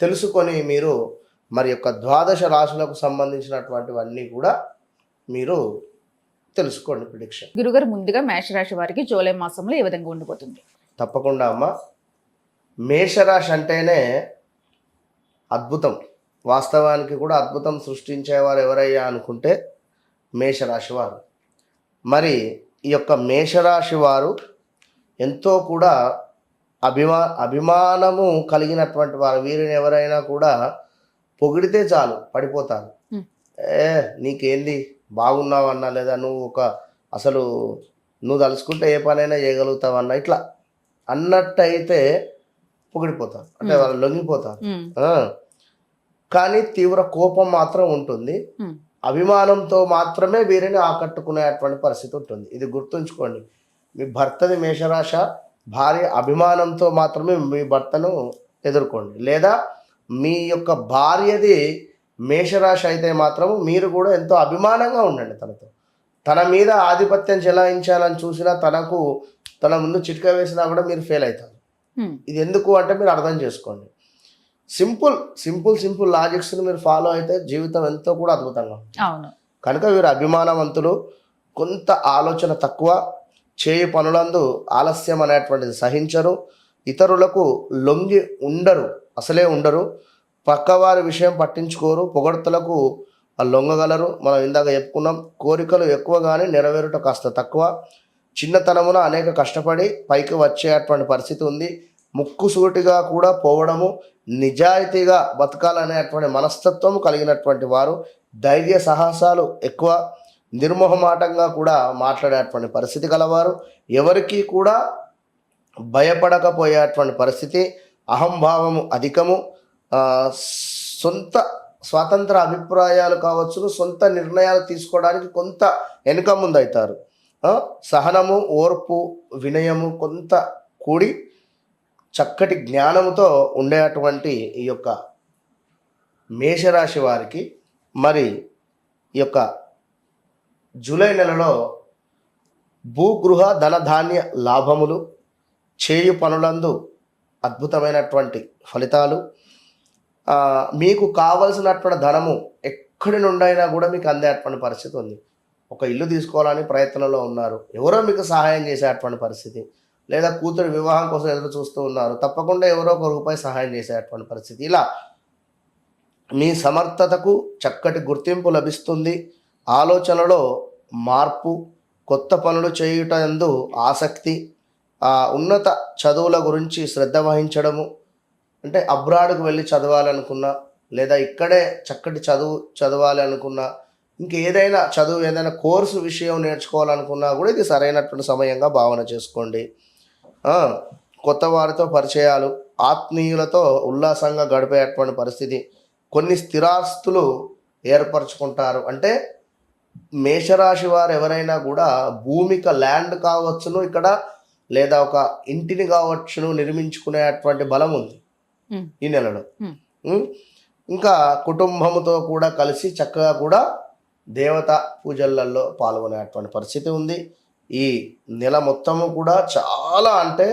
తెలుసుకొని మీరు మరి యొక్క ద్వాదశ రాశులకు సంబంధించినటువంటివన్నీ కూడా మీరు తెలుసుకోండి ప్రిడిక్షన్ గురుగారు ముందుగా మేషరాశి వారికి జూలై మాసంలో ఏ విధంగా ఉండబోతుంది? తప్పకుండా అమ్మ. మేషరాశి అంటేనే అద్భుతం. వాస్తవానికి కూడా అద్భుతం సృష్టించేవారు ఎవరయ్యా అనుకుంటే మేషరాశి వారు. మరి ఈ యొక్క మేషరాశి వారు ఎంతో కూడా అభిమా అభిమానము కలిగినటువంటి వారు వీరిని ఎవరైనా కూడా పొగిడితే చాలు పడిపోతారు. ఏ నీకేంది? బాగున్నావన్నా లేదా? నువ్వు ఒక అసలు నువ్వు తలుచుకుంటే ఏ పనైనా చేయగలుగుతావన్నా ఇట్లా అన్నట్టయితే పొగిడిపోతారు. అంటే. వాళ్ళు లొంగిపోతారు. కానీ తీవ్ర కోపం మాత్రం ఉంటుంది. అభిమానంతో మాత్రమే వీరిని ఆకట్టుకునేటువంటి పరిస్థితి ఉంటుంది. ఇది గుర్తుంచుకోండి. మీ భర్తది మేషరాశ భార్య అభిమానంతో మాత్రమే మీ భర్తను ఎదుర్కోండి. లేదా మీ యొక్క భార్యది మేషరాశి అయితే మాత్రం మీరు కూడా ఎంతో అభిమానంగా ఉండండి తనతో. తన మీద ఆధిపత్యం చెలాయించాలని చూసినా తనకు తన ముందు చిట్కా వేసినా కూడా మీరు ఫెయిల్ అవుతారు. ఇది ఎందుకు అంటే మీరు అర్థం చేసుకోండి. సింపుల్ సింపుల్ సింపుల్ లాజిక్స్ని మీరు ఫాలో అయితే జీవితం ఎంతో కూడా అద్భుతంగా కనుక వీరు అభిమానవంతులు కొంత ఆలోచన తక్కువ చేయి పనులందు ఆలస్యం అనేటువంటిది సహించరు. ఇతరులకు లొంగి ఉండరు. అసలే ఉండరు. పక్కవారి విషయం పట్టించుకోరు. పొగడ్తలకు లొంగగలరు. మనం ఇందాక చెప్పుకున్నాం కోరికలు ఎక్కువ కానీ నెరవేరుట కాస్త తక్కువ. చిన్నతనమున అనేక కష్టపడి పైకి వచ్చేటువంటి పరిస్థితి ఉంది. ముక్కుసూటిగా కూడా పోవడము నిజాయితీగా బతకాలనేటువంటి మనస్తత్వం కలిగినటువంటి వారు ధైర్య సాహసాలు ఎక్కువ. నిర్మోహమాటంగా కూడా మాట్లాడేటువంటి పరిస్థితి గలవారు. ఎవరికీ కూడా భయపడకపోయేటువంటి పరిస్థితి అహంభావము అధికము సొంత స్వాతంత్ర అభిప్రాయాలు కావచ్చు సొంత నిర్ణయాలు తీసుకోవడానికి కొంత వెనుక ముందవుతారు సహనము ఓర్పు వినయము కొంత కూడి చక్కటి జ్ఞానముతో ఉండేటువంటి ఈ యొక్క మేషరాశి వారికి మరి ఈ యొక్క జూలై నెలలో భూగృహ ధనధాన్య లాభములు చేయు పనులందు అద్భుతమైనటువంటి ఫలితాలు. మీకు కావలసినటువంటి ధనము ఎక్కడి నుండైనా కూడా మీకు అందేటువంటి పరిస్థితి ఉంది. ఒక ఇల్లు తీసుకోవాలని ప్రయత్నంలో ఉన్నారు. ఎవరో మీకు సహాయం చేసేటువంటి పరిస్థితి. లేదా కూతురు వివాహం కోసం ఎదురు చూస్తూ ఉన్నారు. తప్పకుండా ఎవరో ఒక రూపాయి సహాయం చేసేటువంటి పరిస్థితి. ఇలా మీ సమర్థతకు చక్కటి గుర్తింపు లభిస్తుంది. ఆలోచనలో మార్పు కొత్త పనులు చేయుట ఎందు ఆసక్తి ఆ, ఉన్నత చదువుల గురించి శ్రద్ధ వహించడము. అంటే అబ్రాడ్కు వెళ్ళి చదవాలనుకున్నా లేదా ఇక్కడే చక్కటి చదువు చదవాలి అనుకున్నా ఇంకేదైనా చదువు ఏదైనా కోర్సు విషయం నేర్చుకోవాలనుకున్నా కూడా ఇది సరైనటువంటి సమయంగా భావన చేసుకోండి. కొత్త వారితో పరిచయాలు ఆత్మీయులతో ఉల్లాసంగా గడిపేటువంటి పరిస్థితి కొన్ని స్థిరాస్తులు ఏర్పరచుకుంటారు. అంటే మేషరాశి వారు ఎవరైనా కూడా భూమిక ల్యాండ్ కావచ్చును ఇక్కడ లేదా ఒక ఇంటిని కావచ్చును నిర్మించుకునేటువంటి బలం ఉంది. ఈ నెలలో. ఇంకా కుటుంబముతో కూడా కలిసి చక్కగా కూడా దేవత పూజలలో పాల్గొనేటువంటి పరిస్థితి ఉంది ఈ నెల మొత్తము కూడా చాలా అంటే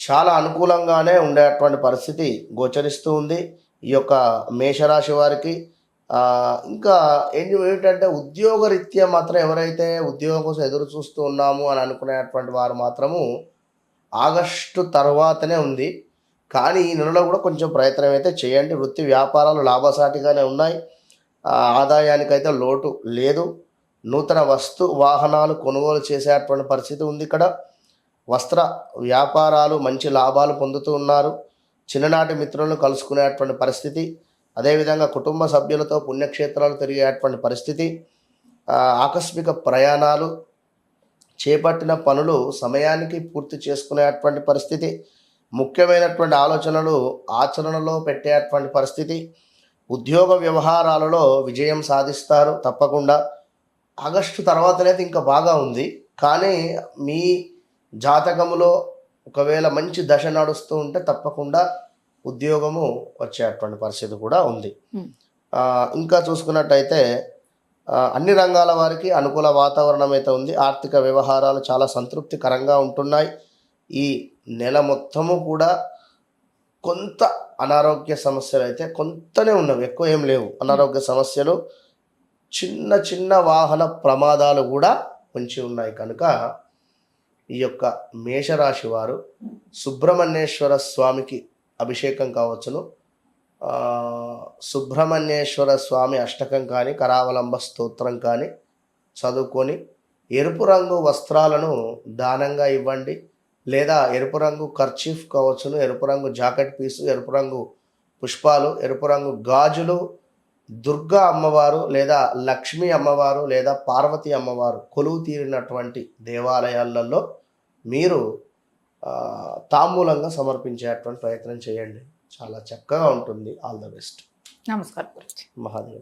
చాలా అనుకూలంగానే ఉండేటువంటి పరిస్థితి గోచరిస్తూ ఉంది ఈ యొక్క మేషరాశి వారికి ఇంకా ఏంటంటే ఉద్యోగరీత్యా మాత్రం ఎవరైతే ఉద్యోగం కోసం ఎదురు చూస్తూ ఉన్నాము అని అనుకునేటువంటి వారు మాత్రము ఆగస్టు తర్వాతనే ఉంది. కానీ ఈ నెలలో కూడా కొంచెం ప్రయత్నం అయితే చేయండి. వృత్తి వ్యాపారాలు లాభసాటిగానే ఉన్నాయి. ఆదాయానికైతే లోటు లేదు. నూతన వస్తు వాహనాలు కొనుగోలు చేసేటువంటి పరిస్థితి ఉంది ఇక్కడ. వస్త్ర వ్యాపారాలు మంచి లాభాలు పొందుతూ ఉన్నారు. చిన్ననాటి మిత్రులను కలుసుకునేటువంటి పరిస్థితి. అదేవిధంగా కుటుంబ సభ్యులతో పుణ్యక్షేత్రాలు తిరిగేటువంటి పరిస్థితి ఆకస్మిక ప్రయాణాలు చేపట్టిన పనులు సమయానికి పూర్తి చేసుకునేటువంటి పరిస్థితి ముఖ్యమైనటువంటి ఆలోచనలు ఆచరణలో పెట్టేటువంటి పరిస్థితి ఉద్యోగ వ్యవహారాలలో విజయం సాధిస్తారు తప్పకుండా. ఆగస్టు తర్వాతనైతే ఇంకా బాగా ఉంది కానీ మీ జాతకములో ఒకవేళ మంచి దశ నడుస్తూ ఉంటే తప్పకుండా ఉద్యోగము వచ్చేటువంటి పరిస్థితి కూడా ఉంది. ఇంకా చూసుకున్నట్టయితే అన్ని రంగాల వారికి అనుకూల వాతావరణం అయితే ఉంది. ఆర్థిక వ్యవహారాలు చాలా సంతృప్తికరంగా ఉంటున్నాయి. ఈ నెల మొత్తము కూడా కొంత అనారోగ్య సమస్యలు అయితే కొంతనే ఉన్నవి. ఎక్కువ ఏం లేవు. అనారోగ్య సమస్యలు చిన్న చిన్న వాహన ప్రమాదాలు కూడా పొంచి ఉన్నాయి. కనుక ఈ యొక్క మేషరాశి వారు సుబ్రహ్మణ్యేశ్వర స్వామికి అభిషేకం కావచ్చును. సుబ్రహ్మణ్యేశ్వర స్వామి అష్టకం కానీ కరావలంబ స్తోత్రం కానీ చదువుకొని ఎరుపు రంగు వస్త్రాలను దానంగా ఇవ్వండి. లేదా ఎరుపు రంగు కర్చీఫ్ కావచ్చును ఎరుపు రంగు జాకెట్ పీసు ఎరుపు రంగు పుష్పాలు ఎరుపు రంగు గాజులు దుర్గా అమ్మవారు లేదా లక్ష్మీ అమ్మవారు లేదా పార్వతీ అమ్మవారు కొలువు తీరినటువంటి దేవాలయాలలో మీరు ఆ, తాంబూలంగా సమర్పించేటువంటి ప్రయత్నం చేయండి. చాలా చక్కగా ఉంటుంది. ఆల్ ద బెస్ట్ నమస్కారం మహాదేవ.